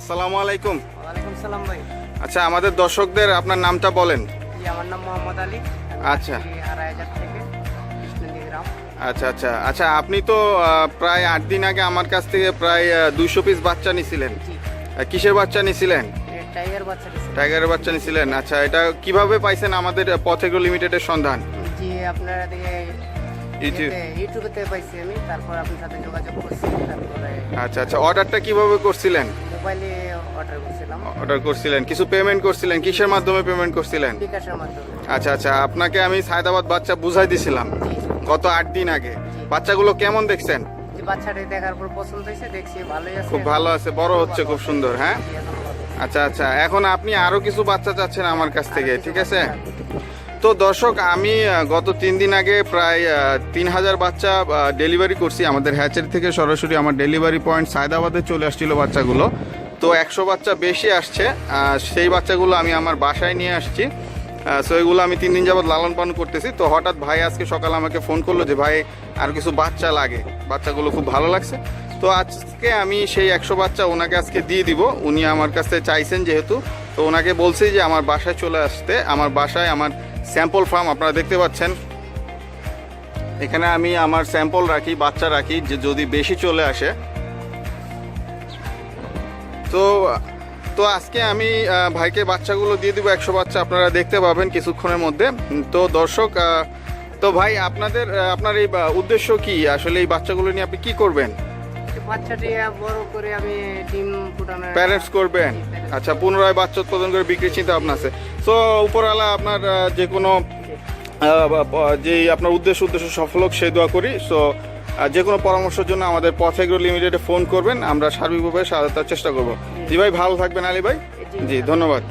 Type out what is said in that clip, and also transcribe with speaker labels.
Speaker 1: আসসালামু আলাইকুম।
Speaker 2: ওয়ালাইকুম সালাম ভাই।
Speaker 1: আচ্ছা আমাদের দর্শকদের আপনার নামটা বলেন।
Speaker 2: জি আমার নাম মোহাম্মদ আলী।
Speaker 1: আচ্ছা। আচ্ছা আচ্ছা। আচ্ছা আপনি তো প্রায় আট দিন আগে আমার কাছ থেকে প্রায় দুইশো পিস বাচ্চা নিছিলেন। কিসের বাচ্চা নিছিলেন?
Speaker 2: টাইগার বাচ্চা দিছে
Speaker 1: টাইগারের বাচ্চা নিছিলেন। আচ্ছা এটা কীভাবে পাইছেন আমাদের পথেগ্রো লিমিটেডের সন্ধান?
Speaker 2: জি আপনারা ইউটিউবেতে পাইছি আমি তারপর আপনার সাথে যোগাযোগ করছি তারপরে
Speaker 1: আচ্ছা আচ্ছা অর্ডারটা কীভাবে করছিলেন?
Speaker 2: মোবাইলে অর্ডার করছিলাম।
Speaker 1: অর্ডার করছিলেন কিছু পেমেন্ট করছিলেন কিসের মাধ্যমে পেমেন্ট করছিলেন?
Speaker 2: বিকাশের মাধ্যমে।
Speaker 1: আচ্ছা আচ্ছা আপনাকে আমি সায়দাবাদ বাচ্চা বুঝাই দিছিলাম গত আট দিন আগে। বাচ্চাগুলো কেমন দেখছেন?
Speaker 2: বাচ্চাটি দেখার পর পছন্দ হয়েছে দেখছি ভালোই আছে।
Speaker 1: খুব ভালো আছে বড় হচ্ছে খুব সুন্দর হ্যাঁ। আচ্ছা আচ্ছা এখন আপনি আরও কিছু বাচ্চা চাচ্ছেন আমার কাছ থেকে ঠিক আছে? তো দর্শক, আমি গত তিন দিন আগে প্রায় তিন হাজার বাচ্চা ডেলিভারি করছি। আমাদের হ্যাচারি থেকে সরাসরি আমার ডেলিভারি পয়েন্ট সায়দাবাদে চলে আসছিল বাচ্চাগুলো। তো একশো বাচ্চা বেশি আসছে সেই বাচ্চাগুলো আমি আমার বাসায় নিয়ে আসছি। সো এগুলো আমি তিন দিন যাবত লালন পালন করতেছি। তো হঠাৎ ভাই আজকে সকালে আমাকে ফোন করল যে, ভাই, আর কিছু বাচ্চা লাগে। বাচ্চাগুলো খুব ভালো লাগছে। তো আজকে আমি সেই একশো বাচ্চা ওনাকে আজকে দিয়ে দিব। উনি আমার কাছ চাইছেন যেহেতু, তো ওনাকে বলছি যে, আমার বাসায় চলে আসতে। আমার বাসায় আমার স্যাম্পল ফার্ম আপনারা দেখতে পাচ্ছেন। এখানে আমি আমার স্যাম্পল রাখি বাচ্চা রাখি যে যদি বেশি চলে আসে। তো তো আজকে আমি ভাইকে বাচ্চাগুলো দিয়ে দিব একশো বাচ্চা আপনারা দেখতে পাবেন কিছুক্ষণের মধ্যে। তো দর্শক তো ভাই আপনাদের আপনার এই উদ্দেশ্য কি? আসলে এই বাচ্চাগুলো নিয়ে আপনি কি করবেন?
Speaker 2: এই বাচ্চাটি বড় করে আমি ডিম ফুটানোর
Speaker 1: প্যারেন্টস করবেন? আচ্ছা পুনরায় বাচ্চা উৎপাদন করে বিক্রির চিন্তা ভাবনা আছে। তো উপরওয়ালা আপনার যে কোনো যে আপনার উদ্দেশ্য উদ্দেশ্য সফল হোক সেই দোয়া করি। সো যে কোনো পরামর্শের জন্য আমাদের পথে এগ্রো লিমিটেডে ফোন করবেন আমরা সার্বিকভাবে সাহায্যতার চেষ্টা করব। জি। ভাই ভালো থাকবেন আলী ভাই। জি ধন্যবাদ।